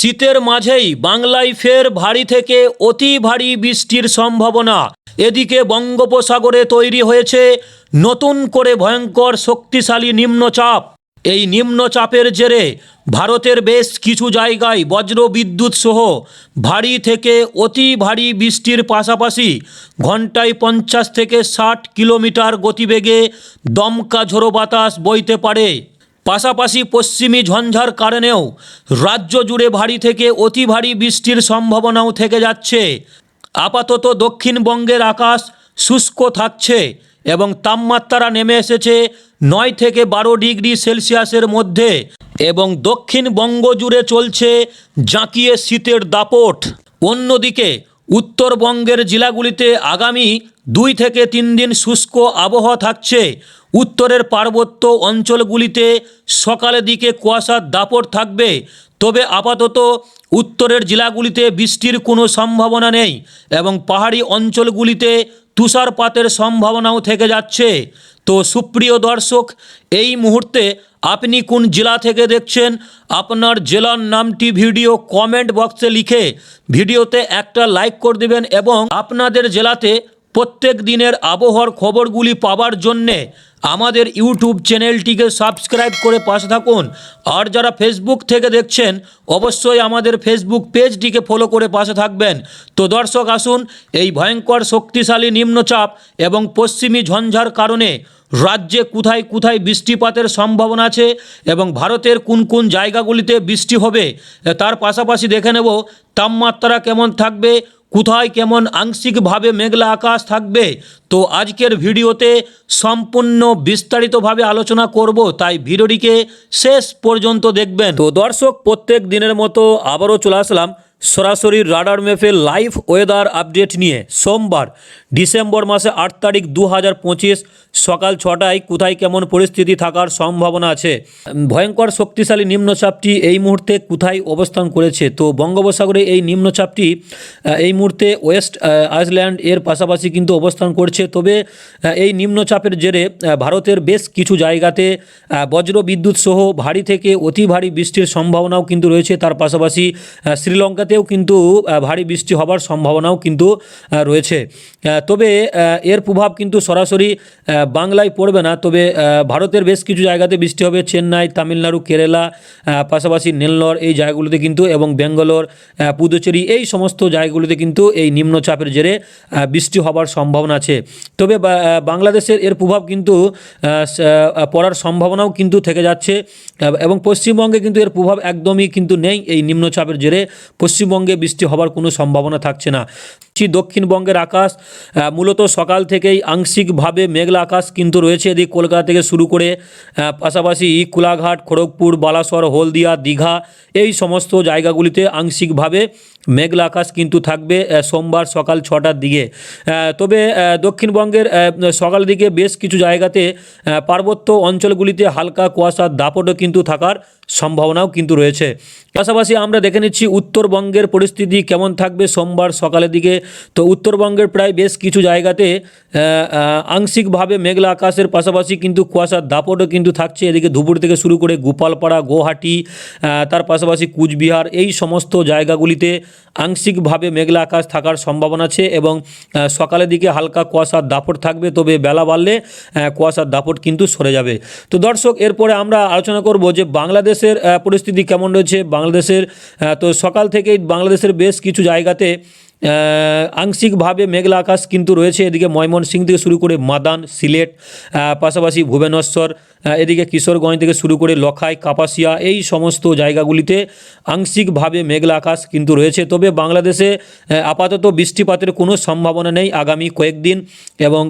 শীতের মাঝেই বাংলায় ফের ভারী থেকে অতি ভারী বৃষ্টির সম্ভাবনা। এদিকে বঙ্গোপসাগরে তৈরি হয়েছে নতুন করে ভয়ঙ্কর শক্তিশালী নিম্নচাপ। এই নিম্নচাপের জেরে ভারতের বেশ কিছু জায়গায় বজ্র বিদ্যুৎ সহ ভারী থেকে অতি ভারী বৃষ্টির পাশাপাশি ঘন্টায় পঞ্চাশ থেকে ষাট কিলোমিটার গতিবেগে দমকা ঝোড়ো বাতাস বইতে পারে। পাশাপাশি পশ্চিমী ঝঞ্ঝার কারণেও রাজ্য জুড়ে ভারী থেকে অতি ভারী বৃষ্টির সম্ভাবনাও থেকে যাচ্ছে। আপাতত দক্ষিণবঙ্গের আকাশ শুষ্ক থাকছে এবং তাপমাত্রা নেমে এসেছে নয় থেকে বারো ডিগ্রি সেলসিয়াসের মধ্যে এবং দক্ষিণবঙ্গ জুড়ে চলছে জাঁকিয়ে শীতের দাপট। অন্যদিকে উত্তরবঙ্গের জেলাগুলিতে আগামী দুই থেকে তিন দিন শুষ্ক আবহাওয়া থাকছে। উত্তরের পার্বত্য অঞ্চলগুলিতে সকালের দিকে কুয়াশার দাপট থাকবে। তবে আপাতত উত্তরের জেলাগুলিতে বৃষ্টির কোনো সম্ভাবনা নেই এবং পাহাড়ি অঞ্চলগুলিতে তুষারপাতের সম্ভাবনাও থেকে যাচ্ছে। তো সুপ্রিয় দর্শক, এই মুহূর্তে আপনি কোন জেলা থেকে দেখছেন? আপনার জেলার নামটি ভিডিও কমেন্ট বক্সে লিখে ভিডিওতে একটা লাইক করে দেবেন এবং আপনাদের জেলাতে প্রত্যেক দিনের আবহাওয়ার খবরগুলি পাওয়ার জন্যে আমাদের ইউটিউব চ্যানেলটিকে সাবস্ক্রাইব করে পাশে থাকুন। আর যারা ফেসবুক থেকে দেখছেন, অবশ্যই আমাদের ফেসবুক পেজটিকে ফলো করে পাশে থাকবেন। তো দর্শক, আসুন এই ভয়ঙ্কর শক্তিশালী নিম্নচাপ এবং পশ্চিমী ঝঞ্ঝার কারণে রাজ্যে কোথায় কোথায় বৃষ্টিপাতের সম্ভাবনা আছে এবং ভারতের কোন কোন জায়গাগুলিতে বৃষ্টি হবে, তার পাশাপাশি দেখে নেব তাপমাত্রা কেমন থাকবে কোথায় কেমন আংশিকভাবে মেঘলা আকাশ থাকবে, তো আজকের ভিডিওতে সম্পূর্ণ বিস্তারিতভাবে আলোচনা করব, তাই ভিডিওটিকে শেষ পর্যন্ত দেখবেন। তো দর্শক, প্রত্যেক দিনের মতো আবারও চলে আসলাম সরাসরি রাডার ম্যাপে লাইভ ওয়েদার আপডেট নিয়ে সোমবার ডিসেম্বর মাসে আট তারিখ দু হাজার পঁচিশ সকাল ছটায় কোথায় কেমন পরিস্থিতি থাকার সম্ভাবনা আছে। ভয়ঙ্কর শক্তিশালী নিম্নচাপটি এই মুহূর্তে কোথায় অবস্থান করেছে? তো বঙ্গোপসাগরে এই নিম্নচাপটি এই মুহূর্তে ওয়েস্ট আইসল্যান্ড এর পাশাপাশি কিন্তু অবস্থান করছে। তবে এই নিম্নচাপের জেরে ভারতের বেশ কিছু জায়গাতে বজ্র বিদ্যুৎ সহ ভারী থেকে অতি ভারী বৃষ্টির সম্ভাবনাও কিন্তু রয়েছে। তার পাশাপাশি আহ, শ্রীলঙ্কাতেও কিন্তু ভারী বৃষ্টি হবার সম্ভাবনাও কিন্তু রয়েছে। তবে এর প্রভাব কিন্তু সরাসরি বাংলায় পড়বে না। তবে ভারতের বেশ কিছু জায়গাতে বৃষ্টি হবে। চেন্নাই তামিলনাড়ু কেরালা পাশাপাশি নেল্লর এই জায়গাগুলোতে কিন্তু এবং ব্যাঙ্গালোর আহ, পুদুচেরি এই সমস্ত জায়গাগুলিতে কিন্তু এই নিম্নচাপের জেরে বৃষ্টি হবার সম্ভাবনা আছে। তবে বাংলাদেশের এর প্রভাব কিন্তু পড়ার সম্ভাবনাও কিন্তু থেকে যাচ্ছে। এবং পশ্চিমবঙ্গে কিন্তু এর প্রভাব একদমই কিন্তু নেই এই নিম্নচাপের জেরে। পশ্চিমবঙ্গে বৃষ্টি হবার কোনো সম্ভাবনা থাকছে না। দক্ষিণবঙ্গের আকাশ মূলত সকাল থেকেই আংশিকভাবে মেঘলা আকাশ কিন্তু রয়েছে। এদিক কলকাতা থেকে শুরু করে পাশাপাশি কোলাঘাট, খড়গপুর, বালাসর, হলদিয়া, দীঘা এই সমস্ত জায়গাগুলিতে আংশিকভাবে মেঘলা আকাশ কিন্তু থাকবে সোমবার সকাল ছটার দিকে। তবে দক্ষিণবঙ্গের সকাল দিকে বেশ কিছু জায়গাতে পার্বত্য অঞ্চলগুলিতে হালকা কুয়াশার দাপটও কিন্তু থাকার সম্ভাবনাও কিন্তু রয়েছে। পাশাপাশি আমরা দেখে নিচ্ছি উত্তরবঙ্গের পরিস্থিতি কেমন থাকবে সোমবার সকালের দিকে। তো উত্তরবঙ্গের প্রায় বেশ কিছু জায়গাতে আংশিকভাবে মেঘলা আকাশের পাশাপাশি কিন্তু কুয়াশার দাপটও কিন্তু থাকছে। এদিকে ধুপুর থেকে শুরু করে গোপালপাড়া গুয়াহাটি তার পাশাপাশি কুচবিহার, এই সমস্ত জায়গাগুলিতে আংশিকভাবে মেঘলা আকাশ থাকার সম্ভাবনা আছে এবং সকালের দিকে হালকা কুয়াশার দাপট থাকবে, তবে বেলা বাড়লে কুয়াশার দাপট কিন্তু সরে যাবে। তো দর্শক, এরপরে আমরা আলোচনা করব যে বাংলাদেশের পরিস্থিতি কেমন রয়েছে বাংলাদেশের তো সকাল থেকেই বাংলাদেশের বেশ কিছু জায়গাতে আংশিকভাবে মেঘলা আকাশ কিন্তু রয়েছে। এদিকে ময়মনসিংহ থেকে শুরু করে মাদান, সিলেট পাশাপাশি ভুবনেশ্বর এদিকে কিশোরগঞ্জ থেকে শুরু করে লখাই, কাপাসিয়া এই সমস্ত জায়গাগুলিতে আংশিকভাবে মেঘলা আকাশ কিন্তু রয়েছে। তবে বাংলাদেশে আপাতত বৃষ্টিপাতের কোনো সম্ভাবনা নেই আগামী কয়েকদিন এবং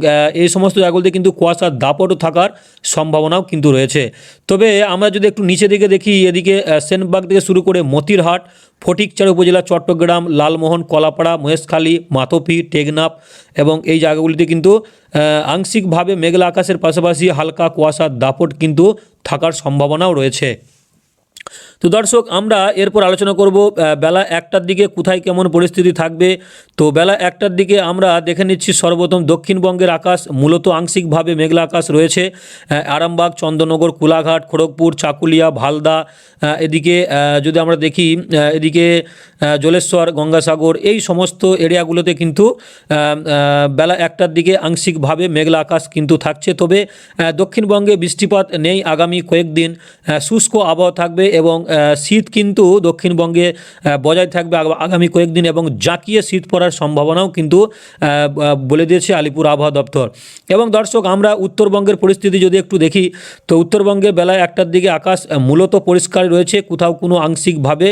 এই সমস্ত জায়গাগুলিতে কিন্তু কুয়াশার দাপটও থাকার সম্ভাবনাও কিন্তু রয়েছে। তবে আমরা যদি একটু নিচে দিকে দেখি, এদিকে সেনবাগ থেকে শুরু করে মতিরহাট ফটিকচার উপজেলা চট্টগ্রাম, লালমোহন, কলাপাড়া, মহেশখালী, মাথোপি, টেকনাফ এবং এই জায়গাগুলিতে কিন্তু আংশিকভাবে মেঘলা আকাশের পাশাপাশি হালকা কুয়াশার দাপট কিন্তু থাকার সম্ভাবনাও রয়েছে। তো দর্শক, আমরা এরপর আলোচনা করব বেলা একটার দিকে কোথায় কেমন পরিস্থিতি থাকবে। তো বেলা একটার দিকে আমরা দেখে নিচ্ছি সর্বপ্রথম দক্ষিণবঙ্গের আকাশ মূলত আংশিকভাবে মেঘলা আকাশ রয়েছে। আরামবাগ, চন্দ্রনগর, কোলাঘাট, খড়গপুর, চাকুলিয়া, ভালদা এদিকে যদি আমরা দেখি এদিকে জলেশ্বর, গঙ্গাসাগর, এই সমস্ত এরিয়াগুলোতে কিন্তু বেলা একটার দিকে আংশিকভাবে মেঘলা আকাশ কিন্তু থাকছে। তবে দক্ষিণবঙ্গে বৃষ্টিপাত নেই আগামী কয়েকদিন। শুষ্ক আবহাওয়া থাকবে এবং শীত কিন্তু দক্ষিণবঙ্গে বজায় থাকবে আগামী কয়েকদিন এবং জাঁকিয়ে শীত পড়ার সম্ভাবনাও কিন্তু বলে দিয়েছে আলিপুর আবহাওয়া দপ্তর। এবং দর্শক, আমরা উত্তরবঙ্গের পরিস্থিতি যদি একটু দেখি, তো উত্তরবঙ্গে বেলায় একটার দিকে আকাশ মূলত পরিষ্কার রয়েছে, কোথাও কোনো আংশিকভাবে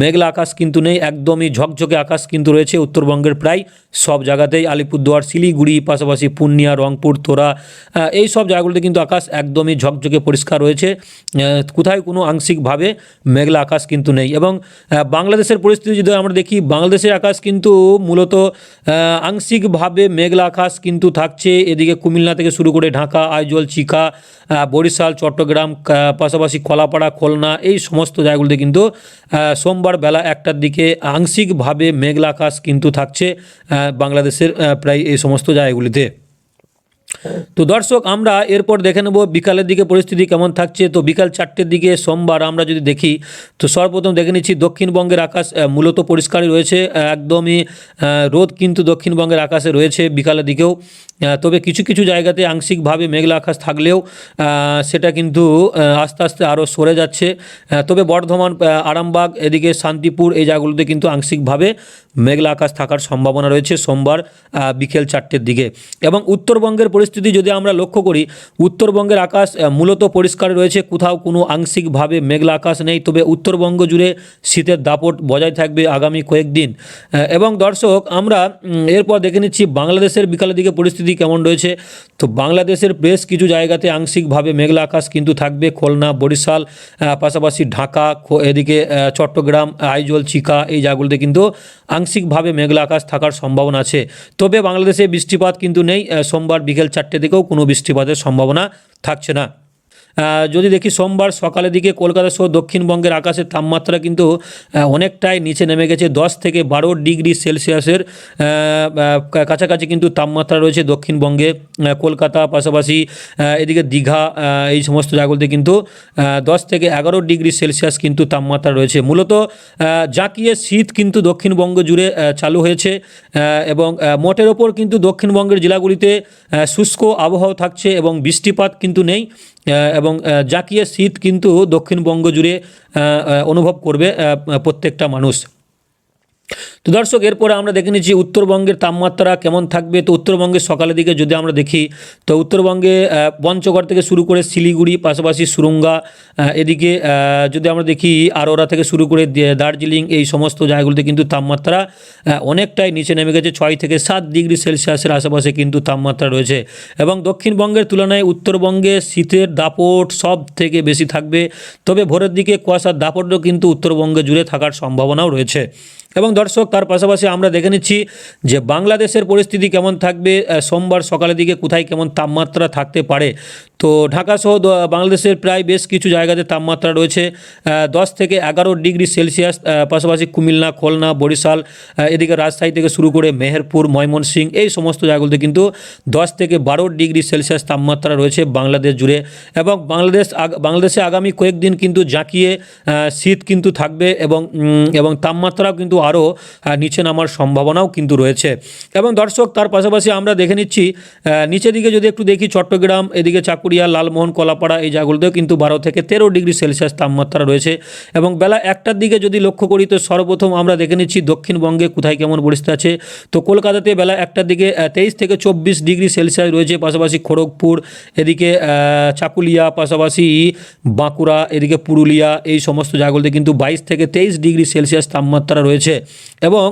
মেঘলা আকাশ কিন্তু নেই, একদমই ঝকঝকে আকাশ কিন্তু রয়েছে উত্তরবঙ্গের প্রায় সব জায়গাতেই, আলিপুরদুয়ার, শিলিগুড়ি, পাশাপাশি পূর্ণিয়া, রংপুর, তোরা এই সব জায়গাগুলোতে কিন্তু আকাশ একদমই ঝকঝকে পরিষ্কার রয়েছে কোথায় কোনো আংশিকভাবে মেঘলা আকাশ কিন্তু নেই। এবং বাংলাদেশের পরিস্থিতি যদি আমরা দেখি, বাংলাদেশের আকাশ কিন্তু মূলত আংশিকভাবে মেঘলা আকাশ কিন্তু থাকছে। এদিকে কুমিল্লা থেকে শুরু করে ঢাকা, আইজল চিকা বরিশাল, চট্টগ্রাম পাশাপাশি কলাপাড়া, খুলনা, এই সমস্ত জায়গাগুলিতে কিন্তু সোমবার বেলা একটার দিকে আংশিকভাবে মেঘলা আকাশ কিন্তু থাকছে বাংলাদেশের প্রায় এই সমস্ত জায়গাগুলিতে। তো দর্শক, আমরা এরপর দেখে নেব বিকালের দিকে পরিস্থিতি কেমন থাকছে। তো বিকাল চারটের দিকে সোমবার আমরা যদি দেখি, তো সর্বপ্রথম দেখে নিচ্ছি দক্ষিণবঙ্গের আকাশ মূলত পরিষ্কারই রয়েছে একদমই রোদ কিন্তু দক্ষিণবঙ্গের আকাশে রয়েছে বিকালের দিকেও। তবে কিছু কিছু জায়গাতে আংশিকভাবে মেঘলা আকাশ থাকলেও সেটা কিন্তু আস্তে আস্তে আরও সরে যাচ্ছে। তবে বর্ধমান আরামবাগ, এদিকে শান্তিপুর, এই জায়গাগুলোতে কিন্তু আংশিকভাবে মেঘলা আকাশ থাকার সম্ভাবনা রয়েছে সোমবার বিকেল চারটের দিকে। এবং উত্তরবঙ্গের পরিস্থিতি যদি আমরা লক্ষ্য করি, উত্তরবঙ্গের আকাশ মূলত পরিষ্কার রয়েছে, কোথাও কোনো আংশিকভাবে মেঘলা আকাশ নেই। তবে উত্তরবঙ্গ জুড়ে শীতের দাপট বজায় থাকবে আগামী কয়েকদিন। এবং দর্শক, আমরা এরপর দেখে নিচ্ছি বাংলাদেশের বিকালের দিকে পরিস্থিতি কেমন রয়েছে? তো বাংলাদেশের বেশ কিছু জায়গাতে আংশিকভাবে মেঘলা আকাশ কিন্তু থাকবে। খুলনা, বরিশাল পাশাপাশি ঢাকা এদিকে চট্টগ্রাম, আইজল, চিকা এই জায়গাগুলোতে কিন্তু আংশিকভাবে মেঘলা আকাশ থাকার সম্ভাবনা আছে। তবে বাংলাদেশে বৃষ্টিপাত কিন্তু নেই। সোমবার বিকেল চারটে থেকেও কোনো বৃষ্টিপাতের সম্ভাবনা থাকছে না। যদি দেখি সোমবার সকালের দিকে কলকাতা সহ দক্ষিণবঙ্গের আকাশের তাপমাত্রা কিন্তু অনেকটাই নিচে নেমে গেছে। দশ থেকে বারো ডিগ্রি সেলসিয়াসের কাছাকাছি কিন্তু তাপমাত্রা রয়েছে দক্ষিণবঙ্গে কলকাতা পাশাপাশি এদিকে দীঘা এই সমস্ত জায়গাগুলোতে কিন্তু দশ থেকে এগারো ডিগ্রি সেলসিয়াস কিন্তু তাপমাত্রা রয়েছে। মূলত জাঁকিয়ে শীত কিন্তু দক্ষিণবঙ্গ জুড়ে চালু হয়েছে এবং মোটের ওপর কিন্তু দক্ষিণবঙ্গের জেলাগুলিতে শুষ্ক আবহাওয়া থাকছে এবং বৃষ্টিপাত কিন্তু নেই। এবং জাকিয়ে শীত কিন্তু দক্ষিণবঙ্গ জুড়ে অনুভব করবে প্রত্যেকটা মানুষ। তো দর্শক, এরপরে আমরা দেখে নিচ্ছি উত্তরবঙ্গের তাপমাত্রা কেমন থাকবে। তো উত্তরবঙ্গের সকালের দিকে যদি আমরা দেখি, তো উত্তরবঙ্গে পঞ্চগড় থেকে শুরু করে শিলিগুড়ি, পাশাপাশি সুরঙ্গা এদিকে যদি আমরা দেখি আরোরা থেকে শুরু করে দার্জিলিং, এই সমস্ত জায়গাগুলিতে কিন্তু তাপমাত্রা অনেকটাই নিচে নেমে গেছে। ছয় থেকে সাত ডিগ্রি সেলসিয়াসের আশেপাশে কিন্তু তাপমাত্রা রয়েছে। এবং দক্ষিণবঙ্গের তুলনায় উত্তরবঙ্গে শীতের দাপট সব থেকে বেশি থাকবে। তবে ভোরের দিকে কুয়াশার দাপটও কিন্তু উত্তরবঙ্গে জুড়ে থাকার সম্ভাবনাও রয়েছে। এবং দর্শক, তার পাশাপাশি আমরা দেখে নিচ্ছি যে বাংলাদেশের পরিস্থিতি কেমন থাকবে সোমবার সকালের দিকে কোথায় কেমন তাপমাত্রা থাকতে পারে। তো ঢাকা সহ বাংলাদেশের প্রায় বেশ কিছু জায়গাতে তাপমাত্রা রয়েছে দশ থেকে এগারো ডিগ্রি সেলসিয়াস পাশাপাশি কুমিল্লা, খুলনা, বরিশাল এদিকে রাজশাহী থেকে শুরু করে মেহেরপুর, ময়মনসিংহ, এই সমস্ত জায়গাগুলোতে কিন্তু দশ থেকে বারো ডিগ্রি সেলসিয়াস তাপমাত্রা রয়েছে বাংলাদেশ জুড়ে এবং বাংলাদেশ বাংলাদেশে আগামী কয়েকদিন কিন্তু জাঁকিয়ে শীত কিন্তু থাকবে এবং এবং তাপমাত্রাও কিন্তু আরও নিচে নামার সম্ভাবনাও কিন্তু রয়েছে। এবং দর্শক, তার পাশাপাশি আমরা দেখে নিচ্ছি নিচের দিকে যদি একটু দেখি চট্টগ্রাম, এদিকে চাকুরিয়া লালমোহন, কলাপাড়া এই জায়গাগুলোতেও কিন্তু বারো থেকে তেরো ডিগ্রি সেলসিয়াস তাপমাত্রা রয়েছে। এবং বেলা একটার দিকে যদি লক্ষ্য করি, তো সর্বপ্রথম আমরা দেখে নিচ্ছি দক্ষিণবঙ্গে কোথায় কেমন পরিস্থিতি আছে। তো কলকাতাতে বেলা একটার দিকে তেইশ থেকে চব্বিশ ডিগ্রি সেলসিয়াস রয়েছে, পাশাপাশি খড়গপুর, এদিকে চাকুলিয়া, পাশাপাশি বাঁকুড়া, এদিকে পুরুলিয়া, এই সমস্ত জায়গাগুলোতে কিন্তু বাইশ থেকে তেইশ ডিগ্রি সেলসিয়াস তাপমাত্রা রয়েছে। এবং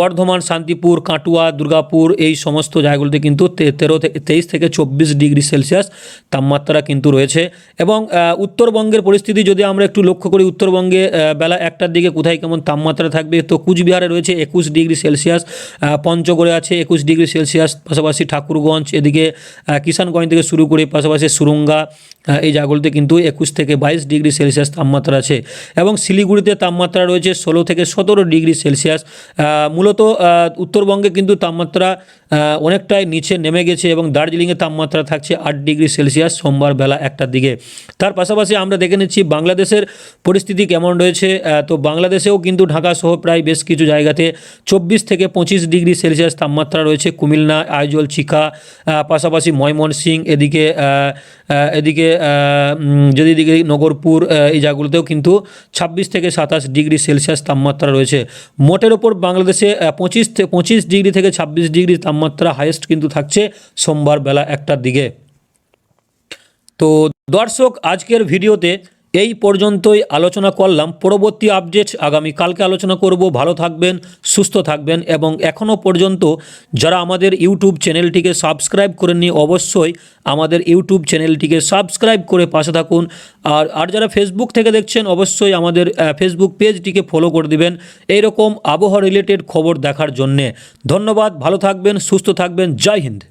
বর্ধমান, শান্তিপুর, কাটুয়া, দুর্গাপুর এই সমস্ত জায়গাগুলোতে কিন্তু তেরো থেকে তেইশ থেকে চব্বিশ ডিগ্রি সেলসিয়াস তাপমাত্রা কিন্তু রয়েছে। এবং উত্তরবঙ্গের পরিস্থিতি যদি আমরা একটু লক্ষ্য করি, উত্তরবঙ্গে বেলা একটার দিকে কোথায় কেমন তাপমাত্রা থাকবে, তো কুচবিহারে রয়েছে একুশ ডিগ্রি সেলসিয়াস পঞ্চগড়ে আছে একুশ ডিগ্রি সেলসিয়াস, পাশাপাশি ঠাকুরগঞ্জ, এদিকে কিষানগঞ্জ থেকে শুরু করে পাশাপাশি সুরঙ্গা এই জায়গাগুলোতে কিন্তু একুশ থেকে বাইশ ডিগ্রি সেলসিয়াস তাপমাত্রা আছে। এবং শিলিগুড়িতে তাপমাত্রা রয়েছে ষোলো থেকে সতেরো ডিগ্রি সেলসিয়াস মূলত উত্তরবঙ্গে কিন্তু তাপমাত্রা অনেকটাই নিচে নেমে গেছে এবং দার্জিলিংয়ে তাপমাত্রা থাকছে আট ডিগ্রি সেলসিয়াস সোমবার বেলা একটার দিকে। তার পাশাপাশি আমরা দেখে নিচ্ছি বাংলাদেশের পরিস্থিতি কেমন রয়েছে। তো বাংলাদেশেও কিন্তু ঢাকা সহ প্রায় বেশ কিছু জায়গাতে চব্বিশ থেকে পঁচিশ ডিগ্রি সেলসিয়াস তাপমাত্রা রয়েছে। কুমিল্লা, আইজল চিকা পাশাপাশি ময়মনসিং এদিকে এদিকে যদি দিকে নগরপুর এই জায়গাগুলোতেও কিন্তু ছাব্বিশ থেকে সাতাশ ডিগ্রি সেলসিয়াস তাপমাত্রা রয়েছে। মোটের ওপর বাংলাদেশে পঁচিশ পঁচিশ ডিগ্রি থেকে ছাব্বিশ ডিগ্রি তাপমাত্রা হাইয়েস্ট কিন্তু থাকছে সোমবার বেলা একটার দিকে। তো দর্শক, আজকের ভিডিওতে এই পর্যন্তই আলোচনা করলাম। পরবর্তী আপডেট আগামী কালকে আলোচনা করব। ভালো থাকবেন, সুস্থ থাকবেন এবং এখনও পর্যন্ত যারা আমাদের ইউটিউব চ্যানেলটিকে সাবস্ক্রাইব করেননি অবশ্যই আমাদের ইউটিউব চ্যানেলটিকে সাবস্ক্রাইব করে পাশে থাকুন। আর আর যারা ফেসবুক থেকে দেখছেন অবশ্যই আমাদের ফেসবুক পেজটিকে ফলো করে দিবেন। এইরকম আবহাওয়া রিলেটেড খবর দেখার জন্যে। ধন্যবাদ, ভালো থাকবেন, সুস্থ থাকবেন। জয় হিন্দ।